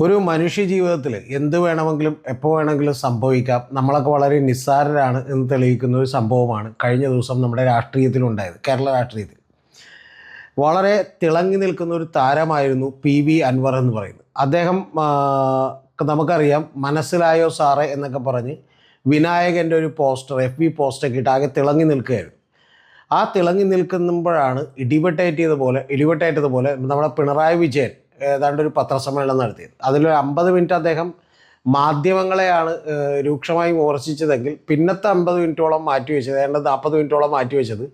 ഒരു മനുഷ്യ ജീവിതത്തിൽ എന്ത് വേണമെങ്കിലും എപ്പോൾ വേണമെങ്കിലും സംഭവിക്കാം. നമ്മളൊക്കെ വളരെ നിസ്സാരരാണ് എന്ന് തെളിയിക്കുന്ന ഒരു സംഭവമാണ് കഴിഞ്ഞ ദിവസം നമ്മുടെ രാഷ്ട്രീയത്തിലുണ്ടായത് കേരള രാഷ്ട്രീയത്തിൽ. വളരെ തിളങ്ങി നിൽക്കുന്ന ഒരു താരമായിരുന്നു പി വി അൻവർ എന്ന് പറയുന്നത്. അദ്ദേഹം നമുക്കറിയാം മനസ്സിലായോ സാറേ എന്നൊക്കെ പറഞ്ഞ് വിനായകന്റെ ഒരു പോസ്റ്റർ എഫ് ബി പോസ്റ്റൊക്കെ ഇട്ട് ആകെ തിളങ്ങി നിൽക്കുകയായിരുന്നു. ആ തിളങ്ങി നിൽക്കുമ്പോഴാണ് ഇടിവെട്ടേറ്റിയതുപോലെ ഇടിവെട്ടേറ്റതുപോലെ നമ്മുടെ പിണറായി വിജയൻ ഏതാണ്ട് ഒരു പത്രസമ്മേളനം നടത്തിയത്. അതിലൊരു അമ്പത് മിനിറ്റ് അദ്ദേഹം മാധ്യമങ്ങളെയാണ് രൂക്ഷമായി വിമർശിച്ചതെങ്കിൽ പിന്നത്തെ അമ്പത് മിനിറ്റോളം മാറ്റിവെച്ചത് ഏതാണ്ട് നാൽപ്പത് മിനിറ്റോളം മാറ്റിവെച്ചത്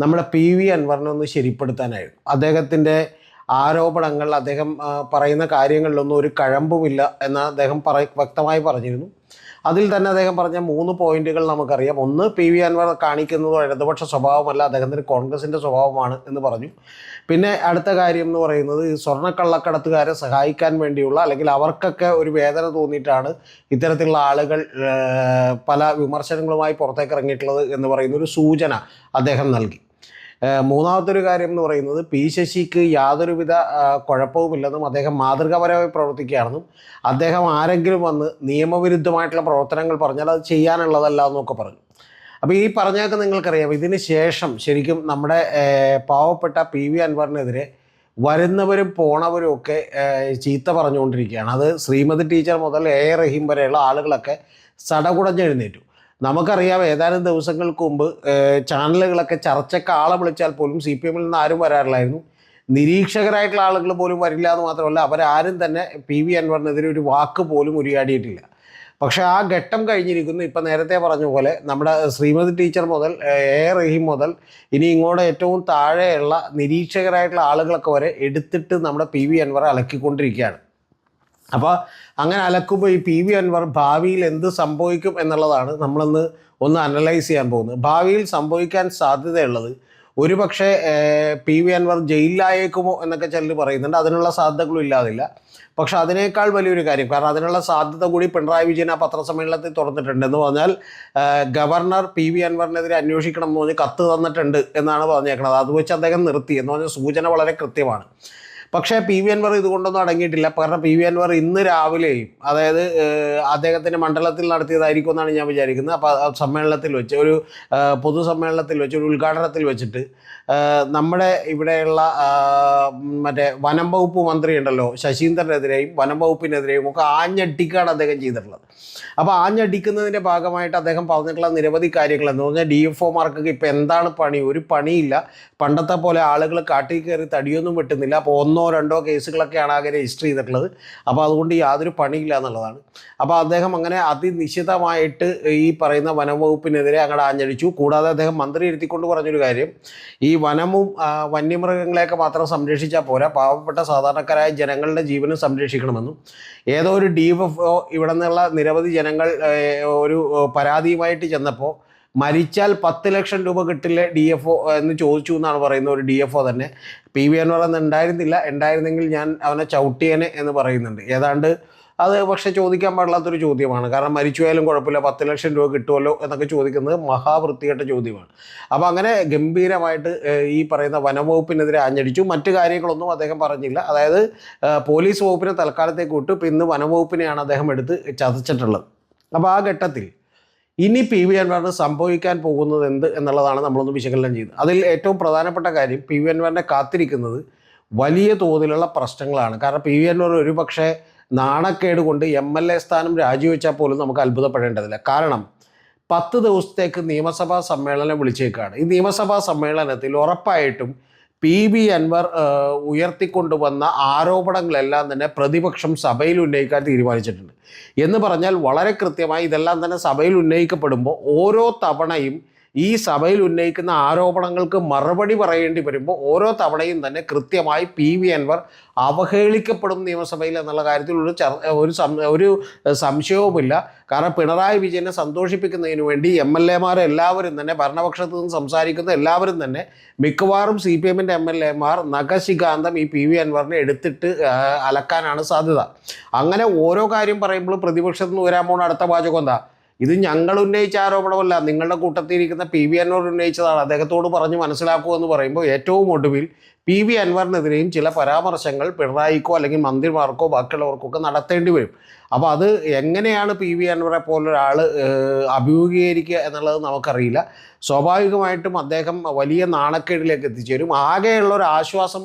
നമ്മുടെ പി വി അൻവറിനെ ഒന്ന് ശരിപ്പെടുത്താനായിരുന്നു. അദ്ദേഹത്തിന്റെ ആരോപണങ്ങൾ അദ്ദേഹം പറയുന്ന കാര്യങ്ങളിലൊന്നും ഒരു കഴമ്പുമില്ല എന്ന് അദ്ദേഹം പറ വ്യക്തമായി പറഞ്ഞിരുന്നു. അതിൽ തന്നെ അദ്ദേഹം പറഞ്ഞ മൂന്ന് പോയിന്റുകൾ നമുക്കറിയാം. ഒന്ന് പി വി അൻവർ കാണിക്കുന്നത് ഇടതുപക്ഷ സ്വഭാവമല്ല അദ്ദേഹത്തിന് കോൺഗ്രസിന്റെ സ്വഭാവമാണ് എന്ന് പറഞ്ഞു. പിന്നെ അടുത്ത കാര്യം എന്ന് പറയുന്നത് സ്വർണക്കള്ളക്കടത്തുകാരെ സഹായിക്കാൻ വേണ്ടിയുള്ള അല്ലെങ്കിൽ അവർക്കൊക്കെ ഒരു വേദന തോന്നിയിട്ടാണ് ഇത്തരത്തിലുള്ള ആളുകൾ പല വിമർശനങ്ങളുമായി പുറത്തേക്ക് ഇറങ്ങിയിട്ടുള്ളത് എന്ന് പറയുന്ന ഒരു സൂചന അദ്ദേഹം നൽകി. മൂന്നാമത്തെ ഒരു കാര്യം എന്ന് പറയുന്നത് പി ശശിക്ക് യാതൊരുവിധ കുഴപ്പവുമില്ലെന്നും അദ്ദേഹം മാതൃകാപരമായി പ്രവർത്തിക്കുകയാണെന്നും അദ്ദേഹം ആരെങ്കിലും വന്ന് നിയമവിരുദ്ധമായിട്ടുള്ള പ്രവർത്തനങ്ങൾ പറഞ്ഞാൽ അത് ചെയ്യാനുള്ളതല്ല എന്നൊക്കെ പറഞ്ഞു. അപ്പോൾ ഈ പറഞ്ഞൊക്കെ നിങ്ങൾക്കറിയാം. ഇതിന് ശേഷം ശരിക്കും നമ്മുടെ പാവപ്പെട്ട പി വി അൻവറിനെതിരെ വരുന്നവരും പോണവരും ഒക്കെ ചീത്ത പറഞ്ഞുകൊണ്ടിരിക്കുകയാണ്. അത് ശ്രീമതി ടീച്ചർ മുതൽ എ റഹീം വരെയുള്ള ആളുകളൊക്കെ സടകുടഞ്ഞെഴുന്നേറ്റു. നമുക്കറിയാം ഏതാനും ദിവസങ്ങൾക്ക് മുമ്പ് ചാനലുകളൊക്കെ ചർച്ചയ്ക്ക് ആളെ വിളിച്ചാൽ പോലും സി പി എമ്മിൽ നിന്ന് ആരും വരാറില്ലായിരുന്നു. നിരീക്ഷകരായിട്ടുള്ള ആളുകൾ പോലും വരില്ല എന്ന് മാത്രമല്ല അവരാരും തന്നെ പി വി അൻവറിനെതിരെ ഒരു വാക്ക് പോലും ഉരിയാടിയിട്ടില്ല പക്ഷെ ആ ഘട്ടം കഴിഞ്ഞിരിക്കുന്നു. ഇപ്പം നേരത്തെ പറഞ്ഞ പോലെ നമ്മുടെ ശ്രീമതി ടീച്ചർ മുതൽ എ റഹീം മുതൽ ഇനി ഇങ്ങോട്ട് ഏറ്റവും താഴെയുള്ള നിരീക്ഷകരായിട്ടുള്ള ആളുകളൊക്കെ വരെ എടുത്തിട്ട് നമ്മുടെ പി വി അൻവറെ അലക്കിക്കൊണ്ടിരിക്കുകയാണ്. അപ്പോൾ അങ്ങനെ അലക്കുമ്പോൾ ഈ പി വി അൻവർ ഭാവിയിൽ എന്ത് സംഭവിക്കും എന്നുള്ളതാണ് നമ്മളിന്ന് ഒന്ന് അനലൈസ് ചെയ്യാൻ പോകുന്നത്. ഭാവിയിൽ സംഭവിക്കാൻ സാധ്യതയുള്ളത് ഒരുപക്ഷെ പി വി അൻവർ ജയിലിലായേക്കുമോ എന്നൊക്കെ ചിലർ പറയുന്നുണ്ട്. അതിനുള്ള സാധ്യതകളും ഇല്ലാതില്ല. പക്ഷെ അതിനേക്കാൾ വലിയൊരു കാര്യം കാരണം അതിനുള്ള സാധ്യത കൂടി പിണറായി വിജയൻ ആ പത്രസമ്മേളനത്തിൽ തുറന്നിട്ടുണ്ട് എന്ന് പറഞ്ഞാൽ ഗവർണർ പി വി അൻവറിനെതിരെ അന്വേഷിക്കണം എന്ന് പറഞ്ഞ് കത്ത് തന്നിട്ടുണ്ട് എന്നാണ് പറഞ്ഞേക്കുന്നത് അത് വെച്ച് അദ്ദേഹം നിർത്തി എന്ന് പറഞ്ഞ സൂചന വളരെ കൃത്യമാണ്. പക്ഷേ പി വി അൻവർ ഇതുകൊണ്ടൊന്നും അടങ്ങിയിട്ടില്ല. കാരണം പി വി അൻവർ ഇന്ന് രാവിലെയും അതായത് അദ്ദേഹത്തിന്റെ മണ്ഡലത്തിൽ നടത്തിയതായിരിക്കും എന്നാണ് ഞാൻ വിചാരിക്കുന്നത്. അപ്പോൾ സമ്മേളനത്തിൽ വെച്ച് ഒരു പൊതുസമ്മേളനത്തിൽ വെച്ച് ഒരു ഉദ്ഘാടനത്തിൽ വെച്ചിട്ട് നമ്മുടെ ഇവിടെയുള്ള മറ്റേ വനം വകുപ്പ് മന്ത്രി ഉണ്ടല്ലോ ശശീന്ദ്രനെതിരെയും വനം വകുപ്പിനെതിരെയും ഒക്കെ ആഞ്ഞടിക്കാണ് അദ്ദേഹം ചെയ്തിട്ടുള്ളത്. അപ്പോൾ ആഞ്ഞടിക്കുന്നതിന്റെ ഭാഗമായിട്ട് അദ്ദേഹം പറഞ്ഞിട്ടുള്ള നിരവധി കാര്യങ്ങൾ എന്ന് പറഞ്ഞാൽ ഡി എഫ് ഒമാർക്കൊക്കെ ഇപ്പോൾ എന്താണ് പണി? ഒരു പണിയില്ല. പണ്ടത്തെ പോലെ ആളുകൾ കാട്ടിൽ കയറി തടിയൊന്നും വെട്ടുന്നില്ല. അപ്പോൾ ഒന്നോ രണ്ടോ കേസുകളൊക്കെയാണ് ആകെ രജിസ്റ്റർ ചെയ്തിട്ടുള്ളത്. അപ്പോൾ അതുകൊണ്ട് യാതൊരു പണിയില്ല എന്നുള്ളതാണ്. അപ്പോൾ അദ്ദേഹം അങ്ങനെ അതിനിശ്ചിതമായിട്ട് ഈ പറയുന്ന വനംവകുപ്പിനെതിരെ അങ്ങോട്ട് ആഞ്ഞടിച്ചു. കൂടാതെ അദ്ദേഹം മന്ത്രി ഇരുത്തിക്കൊണ്ട് പറഞ്ഞൊരു കാര്യം. ഈ വനവും വന്യമൃഗങ്ങളെയൊക്കെ മാത്രം സംരക്ഷിച്ചാൽ പോരാ. പാവപ്പെട്ട സാധാരണക്കാരായ ജനങ്ങളുടെ ജീവനും സംരക്ഷിക്കണമെന്നും. ഏതോ ഒരു ഡി എഫ് ഇവിടെ നിന്നുള്ള നിരവധി ജനങ്ങൾ ഒരു പരാതിയുമായിട്ട് ചെന്നപ്പോൾ മരിച്ചാൽ പത്ത് ലക്ഷം രൂപ കിട്ടില്ല ഡി എഫ് ഒ എന്ന് ചോദിച്ചു എന്നാണ് പറയുന്നത് ഒരു ഡി എഫ് ഒ തന്നെ. പി വി എന്ന് പറയുന്നത് ഉണ്ടായിരുന്നില്ല. ഉണ്ടായിരുന്നെങ്കിൽ ഞാൻ അവനെ ചവിട്ടിയനെ എന്ന് പറയുന്നുണ്ട്. ഏതാണ്ട് അത് പക്ഷേ ചോദിക്കാൻ പാടില്ലാത്തൊരു ചോദ്യമാണ്. കാരണം മരിച്ചുപോയാലും കുഴപ്പമില്ല. പത്ത് ലക്ഷം രൂപ കിട്ടുമല്ലോ എന്നൊക്കെ ചോദിക്കുന്നത് മഹാവൃത്തികെട്ട ചോദ്യമാണ്. അപ്പോൾ അങ്ങനെ ഗംഭീരമായിട്ട് ഈ പറയുന്ന വനംവകുപ്പിനെതിരെ ആഞ്ഞടിച്ചു. മറ്റു കാര്യങ്ങളൊന്നും അദ്ദേഹം പറഞ്ഞില്ല. അതായത് പോലീസ് വകുപ്പിനെ തൽക്കാലത്തേക്ക് വിട്ടു. ഇന്ന് വനംവകുപ്പിനെയാണ് അദ്ദേഹം എടുത്ത് ചതച്ചിട്ടുള്ളത്. അപ്പോൾ ആ ഘട്ടത്തിൽ ഇനി പി വി അൻവറിന് സംഭവിക്കാൻ പോകുന്നത് എന്ത് എന്നുള്ളതാണ് നമ്മളൊന്ന് വിശകലനം ചെയ്യുന്നത്. അതിൽ ഏറ്റവും പ്രധാനപ്പെട്ട കാര്യം പി വി അൻവറിനെ കാത്തിരിക്കുന്നത് വലിയ തോതിലുള്ള പ്രശ്നങ്ങളാണ്. കാരണം പി വി അൻവർ ഒരു പക്ഷേ നാണക്കേട് കൊണ്ട് എം എൽ എ സ്ഥാനം രാജിവെച്ചാൽ പോലും നമുക്ക് അത്ഭുതപ്പെടേണ്ടതില്ല. കാരണം പത്ത് ദിവസത്തേക്ക് നിയമസഭാ സമ്മേളനം വിളിച്ചേക്കാണ്. ഈ നിയമസഭാ സമ്മേളനത്തിൽ ഉറപ്പായിട്ടും പി ബി അൻവർ ഉയർത്തിക്കൊണ്ടുവന്ന ആരോപണങ്ങളെല്ലാം തന്നെ പ്രതിപക്ഷം സഭയിൽ ഉന്നയിക്കാൻ തീരുമാനിച്ചിട്ടുണ്ട്. എന്ന് പറഞ്ഞാൽ വളരെ കൃത്യമായി ഇതെല്ലാം തന്നെ സഭയിൽ ഉന്നയിക്കപ്പെടുമ്പോൾ ഓരോ തവണയും ഈ സഭയിൽ ഉന്നയിക്കുന്ന ആരോപണങ്ങൾക്ക് മറുപടി പറയേണ്ടി വരുമ്പോൾ ഓരോ തവണയും തന്നെ കൃത്യമായി പി വി അൻവർ അവഹേളിക്കപ്പെടും നിയമസഭയിൽ എന്നുള്ള കാര്യത്തിൽ ഒരു ഒരു ഒരു സംശയവുമില്ല. കാരണം പിണറായി വിജയനെ സന്തോഷിപ്പിക്കുന്നതിന് വേണ്ടി എം എൽ എമാർ എല്ലാവരും തന്നെ ഭരണപക്ഷത്ത് നിന്ന് സംസാരിക്കുന്ന എല്ലാവരും തന്നെ മിക്കവാറും സി പി എമ്മിന്റെ എം എൽ എമാർ നഖശികാന്തം ഈ പി വി അൻവറിനെ എടുത്തിട്ട് അലക്കാനാണ് സാധ്യത. അങ്ങനെ ഓരോ കാര്യം പറയുമ്പോൾ പ്രതിപക്ഷത്തുനിന്ന് വരാൻ പോണ അടുത്ത വാചകം എന്താ? ഇത് ഞങ്ങൾ ഉന്നയിച്ച ആരോപണമല്ല. നിങ്ങളുടെ കൂട്ടത്തിൽ ഇരിക്കുന്ന പി വി അൻവർ ഉന്നയിച്ചതാണ്. അദ്ദേഹത്തോട് പറഞ്ഞ് മനസ്സിലാക്കൂ എന്ന് പറയുമ്പോൾ ഏറ്റവും ഒടുവിൽ പി വി അൻവറിനെതിരെയും ചില പരാമർശങ്ങൾ പിണറായിക്കോ അല്ലെങ്കിൽ മന്ത്രിമാർക്കോ ബാക്കിയുള്ളവർക്കോ ഒക്കെ നടത്തേണ്ടി വരും. അപ്പോൾ അത് എങ്ങനെയാണ് പി വി അൻവറെ പോലൊരാൾ അഭിമുഖീകരിക്കുക എന്നുള്ളത് നമുക്കറിയില്ല. സ്വാഭാവികമായിട്ടും അദ്ദേഹം വലിയ നാണക്കേടിലേക്ക് എത്തിച്ചേരും. ആകെയുള്ള ഒരു ആശ്വാസം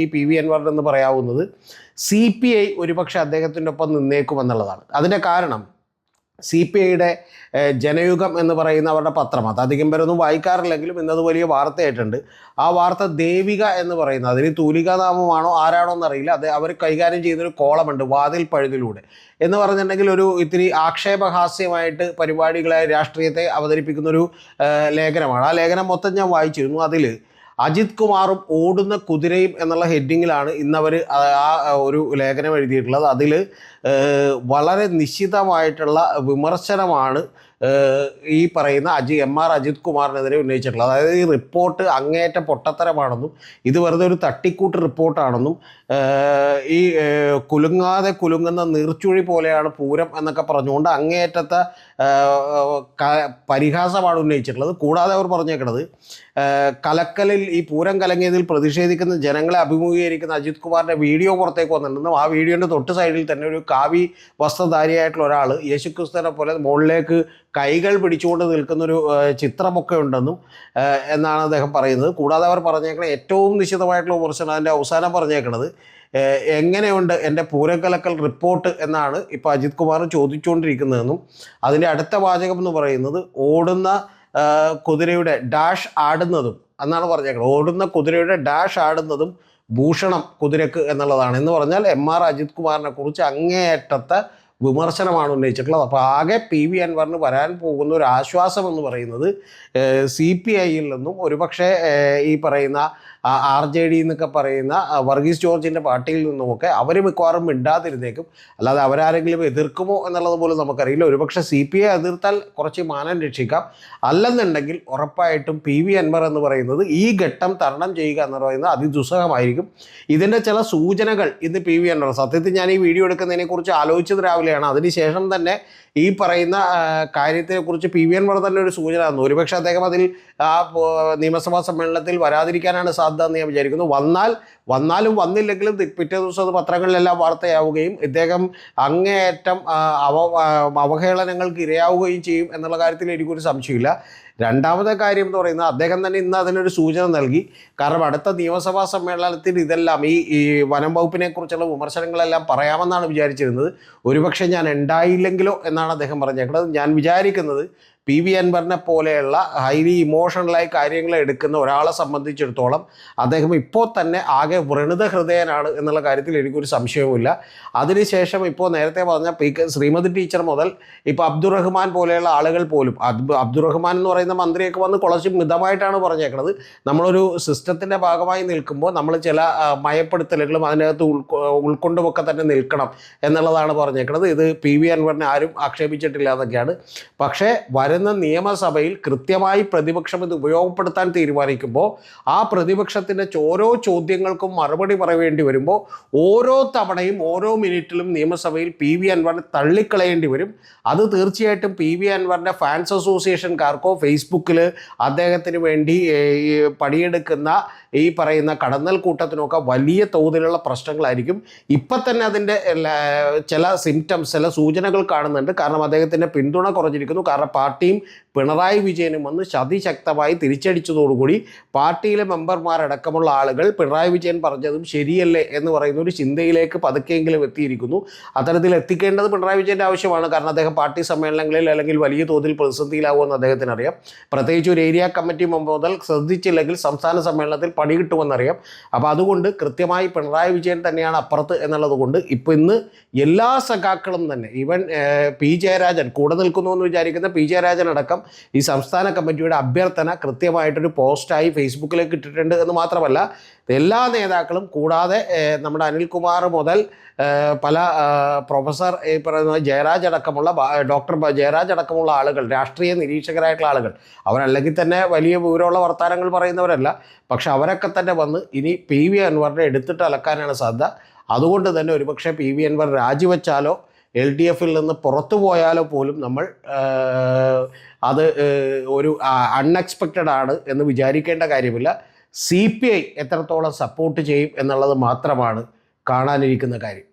ഈ പി വി അൻവറിനെന്ന് പറയാവുന്നത് സി പി ഐ ഒരുപക്ഷെ അദ്ദേഹത്തിന്റെ ഒപ്പം നിന്നേക്കുമെന്നുള്ളതാണ്. അതിന്റെ കാരണം സി പി ഐയുടെ ജനയുഗം എന്ന് പറയുന്ന അവരുടെ പത്രം. അത് അധികം പേരൊന്നും വായിക്കാറില്ലെങ്കിലും ഇന്നത് വലിയ വാർത്തയായിട്ടുണ്ട്. ആ വാർത്ത ദേവിക എന്ന് പറയുന്നത് അതിന് തൂലികാനാമമാണോ ആരാണോ എന്നറിയില്ല. അത് അവർ കൈകാര്യം ചെയ്യുന്നൊരു കോളമുണ്ട് വാതിൽ പഴുതിലൂടെ. എന്ന് പറഞ്ഞിട്ടുണ്ടെങ്കിൽ ഒരു ഇത്തിരി ആക്ഷേപഹാസ്യമായിട്ട് പരിപാടികളെ രാഷ്ട്രീയത്തെ അവതരിപ്പിക്കുന്നൊരു ലേഖനമാണ്. ആ ലേഖനം മൊത്തം ഞാൻ വായിച്ചിരുന്നു. അതിൽ അജിത് കുമാറും ഓടുന്ന കുതിരയും എന്നുള്ള ഹെഡിങ്ങിലാണ് ഇന്നവർ ആ ഒരു ലേഖനം എഴുതിയിട്ടുള്ളത്. അതിൽ വളരെ നിശ്ചിതമായിട്ടുള്ള വിമർശനമാണ് ഈ പറയുന്ന അജി എം ആർ അജിത് കുമാറിനെതിരെ ഉന്നയിച്ചിട്ടുള്ളത്. അതായത് ഈ റിപ്പോർട്ട് അങ്ങേയറ്റ പൊട്ടത്തരമാണെന്നും ഇത് വെറുതെ ഒരു തട്ടിക്കൂട്ട് റിപ്പോർട്ടാണെന്നും ഈ കുലുങ്ങാതെ കുലുങ്ങുന്ന നീർച്ചുഴി പോലെയാണ് പൂരം എന്നൊക്കെ പറഞ്ഞുകൊണ്ട് അങ്ങേയറ്റത്തെ പരിഹാസമാണ് ഉന്നയിച്ചിട്ടുള്ളത്. കൂടാതെ അവർ പറഞ്ഞേക്കുന്നത് കലക്കലിൽ ഈ പൂരം കലങ്ങിയതിൽ പ്രതിഷേധിക്കുന്ന ജനങ്ങളെ അഭിമുഖീകരിക്കുന്ന അജിത് കുമാറിന്റെ വീഡിയോ പുറത്തേക്ക് വന്നിട്ടുണ്ടെന്നും ആ വീഡിയോന്റെ തൊട്ട് സൈഡിൽ തന്നെ ഒരു കാവി വസ്ത്രധാരിയായിട്ടുള്ള ഒരാൾ യേശുക്രിസ്തുവിനെ പോലെ മുകളിലേക്ക് കൈകൾ പിടിച്ചുകൊണ്ട് നിൽക്കുന്നൊരു ചിത്രമൊക്കെ ഉണ്ടെന്നും എന്നാണ് അദ്ദേഹം പറയുന്നത്. കൂടാതെ അവർ പറഞ്ഞേക്കണ ഏറ്റവും നിശ്ചിതമായിട്ടുള്ള വിമർശനം അതിന്റെ അവസാനം പറഞ്ഞേക്കണത് എങ്ങനെയുണ്ട് എന്റെ പൂരക്കലക്കൽ റിപ്പോർട്ട് എന്നാണ് ഇപ്പോൾ അജിത് കുമാർ ചോദിച്ചുകൊണ്ടിരിക്കുന്നതെന്നും അതിന്റെ അടുത്ത വാചകം എന്ന് പറയുന്നത് ഓടുന്ന കുതിരയുടെ ഡാഷ് ആടുന്നതും എന്നാണ് പറഞ്ഞേക്കുന്നത് ഓടുന്ന കുതിരയുടെ ഡാഷ് ആടുന്നതും ഭൂഷണം കുതിരക്ക് എന്നുള്ളതാണ്. എന്ന് പറഞ്ഞാൽ എം ആർ അജിത് കുമാറിനെ കുറിച്ച് അങ്ങേയറ്റത്തെ വിമർശനമാണ് ഉന്നയിച്ചിട്ടുള്ളത്. അപ്പോൾ ആകെ പി വി അൻവറിന് വരാൻ പോകുന്ന ഒരു ആശ്വാസം എന്ന് പറയുന്നത് സി പി ഐയിൽ നിന്നും ഒരുപക്ഷെ ഈ പറയുന്ന ആർ ജെ ഡി എന്നൊക്കെ പറയുന്ന വർഗീസ് ജോർജിന്റെ പാർട്ടിയിൽ നിന്നുമൊക്കെ അവർ മിക്കവാറും മിണ്ടാതിരുന്നേക്കും. അല്ലാതെ അവരാരെങ്കിലും എതിർക്കുമോ എന്നുള്ളത് പോലും നമുക്കറിയില്ല. ഒരുപക്ഷെ സി പി ഐ എതിർത്താൽ കുറച്ച് മാനം രക്ഷിക്കാം. അല്ലെന്നുണ്ടെങ്കിൽ ഉറപ്പായിട്ടും പി വി അൻവർ എന്ന് പറയുന്നത് ഈ ഘട്ടം തരണം ചെയ്യുക എന്ന് പറയുന്നത് അതിദുസ്സഹമായിരിക്കും. ഇതിന്റെ ചില സൂചനകൾ ഇന്ന് പി വി അൻവർ സത്യത്തിൽ ഞാൻ ഈ വീഡിയോ എടുക്കുന്നതിനെക്കുറിച്ച് ആലോചിച്ചത് രാവിലെയാണ്. അതിനുശേഷം തന്നെ ഈ പറയുന്ന കാര്യത്തെക്കുറിച്ച് പി വി അൻവർ തന്നെ ഒരു സൂചന തന്നു. ഒരുപക്ഷെ അദ്ദേഹം അതിൽ ആ നിയമസഭാ സമ്മേളനത്തിൽ വരാതിരിക്കാനാണ് സാധ്യത എന്ന് ഞാൻ വിചാരിക്കുന്നു. വന്നാൽ വന്നാലും വന്നില്ലെങ്കിലും പിറ്റേ ദിവസം അത് പത്രങ്ങളിലെല്ലാം വാർത്തയാവുകയും ഇദ്ദേഹം അങ്ങേയറ്റം അവ അവഹേളനങ്ങൾക്ക് ഇരയാവുകയും ചെയ്യും എന്നുള്ള കാര്യത്തിൽ എനിക്കൊരു സംശയമില്ല. രണ്ടാമത്തെ കാര്യം എന്ന് പറയുന്നത് അദ്ദേഹം തന്നെ ഇന്ന് അതിനൊരു സൂചന നൽകി. കാരണം അടുത്ത നിയമസഭാ സമ്മേളനത്തിൽ ഇതെല്ലാം ഈ ഈ വനം വകുപ്പിനെ കുറിച്ചുള്ള വിമർശനങ്ങളെല്ലാം പറയാമെന്നാണ് വിചാരിച്ചിരുന്നത്. ഒരുപക്ഷെ ഞാൻ ഉണ്ടായില്ലെങ്കിലോ എന്നാണ് അദ്ദേഹം പറഞ്ഞേക്കുന്നത്. ഞാൻ വിചാരിക്കുന്നത് പി വി അൻവറിനെ പോലെയുള്ള ഹൈലി ഇമോഷണലായി കാര്യങ്ങൾ എടുക്കുന്ന ഒരാളെ സംബന്ധിച്ചിടത്തോളം അദ്ദേഹം ഇപ്പോൾ തന്നെ ആകെ വ്രണുത ഹൃദയനാണ് എന്നുള്ള കാര്യത്തിൽ എനിക്കൊരു സംശയവുമില്ല. അതിനുശേഷം ഇപ്പോൾ നേരത്തെ പറഞ്ഞ പി ശ്രീമതി ടീച്ചർ മുതൽ ഇപ്പോൾ അബ്ദുറഹ്മാൻ പോലെയുള്ള ആളുകൾ പോലും അബ്ദുറഹ്മാൻ എന്ന് പറയുന്ന മന്ത്രിയൊക്കെ വന്ന് കുറച്ച് മിതമായിട്ടാണ് പറഞ്ഞേക്കുന്നത് നമ്മളൊരു സിസ്റ്റത്തിന്റെ ഭാഗമായി നിൽക്കുമ്പോൾ നമ്മൾ ചില മയപ്പെടുത്തലുകളും അതിനകത്ത് ഉൾക്കൊ ഉൾക്കൊണ്ടുമൊക്കെ തന്നെ നിൽക്കണം എന്നുള്ളതാണ് പറഞ്ഞേക്കുന്നത് ഇത് പി വി അൻവറിനെ ആരും ആക്ഷേപിച്ചിട്ടില്ല എന്നൊക്കെയാണ്. പക്ഷേ വരുന്ന നിയമസഭയിൽ കൃത്യമായി പ്രതിപക്ഷം ഇത് ഉപയോഗപ്പെടുത്താൻ തീരുമാനിക്കുമ്പോൾ ആ പ്രതിപക്ഷത്തിന്റെ ഓരോ ചോദ്യങ്ങൾക്കും മറുപടി പറയേണ്ടി വരുമ്പോൾ ഓരോ തവണയും ഓരോ മിനിറ്റിലും നിയമസഭയിൽ പി വി അൻവറിനെ തള്ളിക്കളയേണ്ടി വരും. അത് തീർച്ചയായിട്ടും പി വി അൻവറിന്റെ ഫാൻസ് അസോസിയേഷൻകാർക്കോ ഫേസ്ബുക്കിൽ അദ്ദേഹത്തിന് വേണ്ടി പണിയെടുക്കുന്ന ഈ പറയുന്ന കടന്നൽ കൂട്ടത്തിനൊക്കെ വലിയ തോതിലുള്ള പ്രശ്നങ്ങളായിരിക്കും. ഇപ്പം തന്നെ അതിന്റെ ചില സിംറ്റംസ് ചില സൂചനകൾ കാണുന്നുണ്ട്. കാരണം അദ്ദേഹത്തിന്റെ പിന്തുണ കുറഞ്ഞിരിക്കുന്നു. കാരണം പാർട്ടിയും പിണറായി വിജയനും വന്ന് ശക്തമായി തിരിച്ചടിച്ചതോടുകൂടി പാർട്ടിയിലെ മെമ്പർമാരടക്കമുള്ള ആളുകൾ പിണറായി വിജയൻ പറഞ്ഞതും ശരിയല്ലേ എന്ന് പറയുന്ന ഒരു ചിന്തയിലേക്ക് പതുക്കെയെങ്കിലും എത്തിയിരിക്കുന്നു. അത്തരത്തിൽ എത്തിക്കേണ്ടത് പിണറായി വിജയന്റെ ആവശ്യമാണ്. കാരണം അദ്ദേഹം പാർട്ടി സമ്മേളനങ്ങളിൽ അല്ലെങ്കിൽ വലിയ തോതിൽ പ്രതിസന്ധിയിലാവുമെന്ന് അദ്ദേഹത്തിന് അറിയാം പ്രത്യേകിച്ച് ഒരു ഏരിയ കമ്മിറ്റി മുമ്പ് മുതൽ ശ്രദ്ധിച്ചില്ലെങ്കിൽ സംസ്ഥാന സമ്മേളനത്തിൽ പണി കിട്ടുമെന്നറിയാം. അപ്പോൾ അതുകൊണ്ട് കൃത്യമായി പിണറായി വിജയൻ തന്നെയാണ് അപ്പുറത്ത് എന്നുള്ളത് കൊണ്ട് ഇന്ന് എല്ലാ സഖാക്കളും തന്നെ ഈവൻ പി ജയരാജൻ കൂടെ നിൽക്കുന്നു എന്ന് വിചാരിക്കുന്ന പി ജയരാജൻ അടക്കം ഈ സംസ്ഥാന കമ്മിറ്റിയുടെ അഭ്യർത്ഥന കൃത്യമായിട്ടൊരു പോസ്റ്റായി ഫേസ്ബുക്കിലേക്ക് ഇട്ടിട്ടുണ്ട് എന്ന് മാത്രമല്ല എല്ലാ നേതാക്കളും കൂടാതെ നമ്മുടെ അനിൽകുമാർ മുതൽ പല പ്രൊഫസർ ഈ പറയുന്ന ജയരാജ് അടക്കമുള്ള ഡോക്ടർ ജയരാജ് അടക്കമുള്ള ആളുകൾ രാഷ്ട്രീയ നിരീക്ഷകരായിട്ടുള്ള ആളുകൾ അവരല്ലെങ്കിൽ തന്നെ വലിയ വിവരമുള്ള വർത്തമാനങ്ങൾ പറയുന്നവരല്ല. പക്ഷെ അവരൊക്കെ തന്നെ വന്ന് ഇനി പി വി അൻവറിനെ എടുത്തിട്ട് അലക്കാനാണ് സാധ്യത. അതുകൊണ്ട് തന്നെ ഒരുപക്ഷെ പി വി അൻവർ രാജിവെച്ചാലോ എൽ ഡി എഫിൽ നിന്ന് പുറത്തു പോയാലോ പോലും നമ്മൾ അത് ഒരു അൺഎക്സ്പെക്റ്റഡ് ആണ് എന്ന് വിചാരിക്കേണ്ട കാര്യമില്ല. സി പി ഐ എത്രത്തോളം സപ്പോർട്ട് ചെയ്യും എന്നുള്ളത് മാത്രമാണ് കാണാനിരിക്കുന്ന കാര്യം.